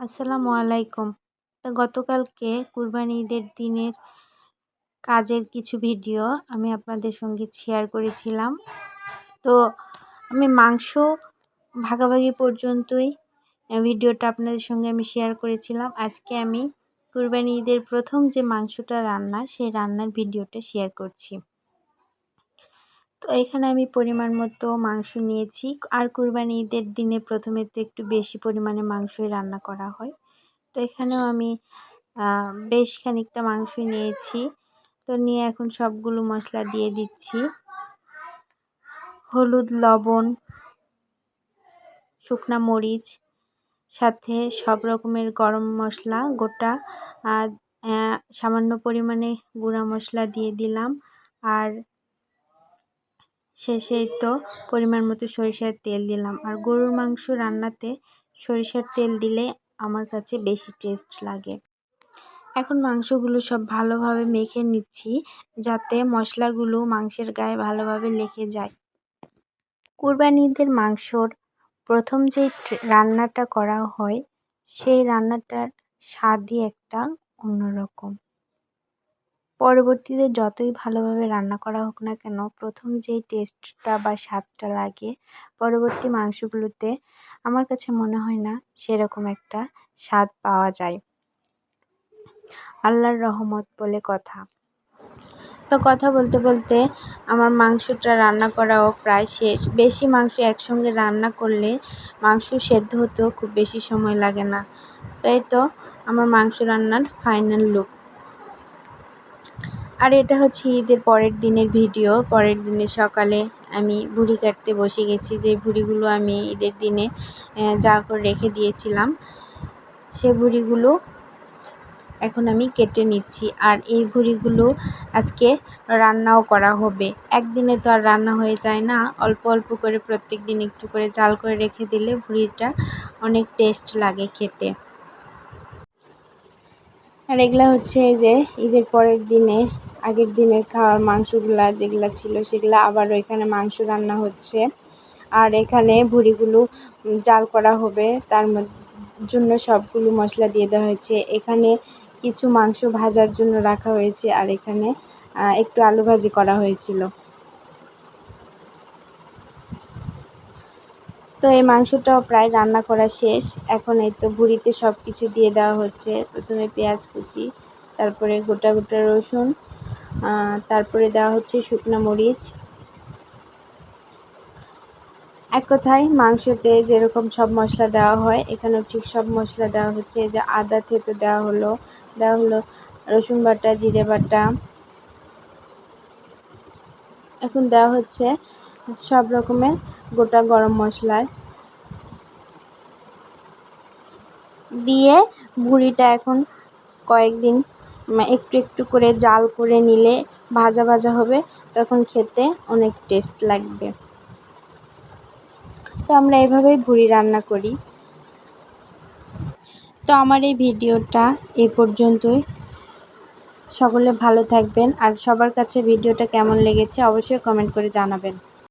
আসসালামু আলাইকুম। তো গতকালকে কুরবানি ঈদের দিনের কাজের কিছু ভিডিও আমি আপনাদের সঙ্গে শেয়ার করেছিলাম। তো আমি মাংস ভাগাভাগি পর্যন্তই ভিডিওটা আপনাদের সঙ্গে আমি শেয়ার করেছিলাম। আজকে আমি কুরবানি ঈদের প্রথম যে মাংসটা রান্না, সেই রান্নার ভিডিওটা শেয়ার করছি। তো এখানে আমি পরিমাণ মতো মাংস নিয়েছি। আর কুরবানি ঈদের দিনে প্রথমে তো একটু বেশি পরিমাণে মাংসই রান্না করা হয়। তো এখানেও আমি বেশ খানিকটা মাংসই নিয়েছি। তো নিয়ে এখন সবগুলো মশলা দিয়ে দিচ্ছি। হলুদ, লবণ, শুকনা মরিচ, সাথে সব রকমের গরম মশলা, গোটা সামান্য পরিমাণে গুঁড়া মশলা দিয়ে দিলাম। আর শেষেই তো পরিমাণ মতো সরিষার তেল দিলাম। আর গরুর মাংস রান্নাতে সরিষার তেল দিলে আমার কাছে বেশি টেস্ট লাগে। এখন মাংসগুলো সব ভালোভাবে মেখে নিচ্ছি যাতে মশলাগুলো মাংসের গায়ে ভালোভাবে লেগে যায়। কুরবানি ঈদের মাংসর প্রথম যে রান্নাটা করা হয়, সেই রান্নাটার স্বাদই একটা অন্যরকম। পরবর্তীতে যতই ভালোভাবে রান্না করা হোক না কেন, প্রথম যেই টেস্টটা বা স্বাদটা লাগে পরবর্তী মাংসগুলোতে, আমার কাছে মনে হয় না সেরকম একটা স্বাদ পাওয়া যায়। আল্লাহর রহমত বলে কথা। তো কথা বলতে বলতে আমার মাংসটা রান্না করাও প্রায় শেষ। বেশি মাংস একসঙ্গে রান্না করলে মাংস সেদ্ধ হতেও খুব বেশি সময় লাগে না। তাই তো আমার মাংস রান্নার ফাইনাল লুক আর এটা হচ্ছে ঈদের পরের দিনের ভিডিও। পরের দিনের সকালে আমি ভুড়ি কাটতে বসে গেছি। যে ভুড়িগুলো আমি ঈদের দিনে যা করে রেখে দিয়েছিলাম, সে ভুড়িগুলো এখন আমি কেটে নিচ্ছি। আর এই ভুড়িগুলো আজকে রান্নাও করা হবে। একদিনে তো আর রান্না হয়ে যায় না। অল্প অল্প করে প্রত্যেক দিন একটু করে জাল করে রেখে দিলে ভুড়িটা অনেক টেস্ট লাগে খেতে। আর এগুলা হচ্ছে যে ঈদের পরের দিনে আগের দিনের খাওয়ার মাংসগুলা যেগুলা ছিল সেগুলা আবারও এখানে মাংস রান্না হচ্ছে। আর এখানে ভুড়িগুলো জাল করা হবে, তার জন্য সবগুলো মশলা দিয়ে দেওয়া হয়েছে। এখানে কিছু মাংস ভাজার জন্য রাখা হয়েছে আর এখানে একটু আলু ভাজি করা হয়েছিল। তো এই মাংসটাও প্রায় রান্না করা শেষ। এখন এই তো ভুড়িতে সব কিছু দিয়ে দেওয়া হচ্ছে। প্রথমে পেঁয়াজ কুচি, তারপরে গোটা গোটা রসুন তারপরে দেওয়া হচ্ছে শুকনো মরিচ। এক কথায় মাংসতে যেরকম সব মশলা দেওয়া হয়, এখানেও ঠিক সব মশলা দেওয়া হচ্ছে। যে আদা থেতো দেওয়া হলো দেওয়া হলো রসুন বাটা, জিরে বাটা। এখন দেওয়া হচ্ছে সব রকমের গোটা গরম মশলা। দিয়ে ভুড়িটা এখন কয়েকদিন একটু একটু করে জাল করে নিলে ভাজা ভাজা হবে, তখন খেতে অনেক টেস্ট লাগবে। তো আমরা এভাবেই ভুড়ি রান্না করি। তো আমার এই ভিডিওটা এই পর্যন্তই। সকলে ভালো থাকবেন, আর সবার কাছে ভিডিওটা কেমন লেগেছে অবশ্যই কমেন্ট করে জানাবেন।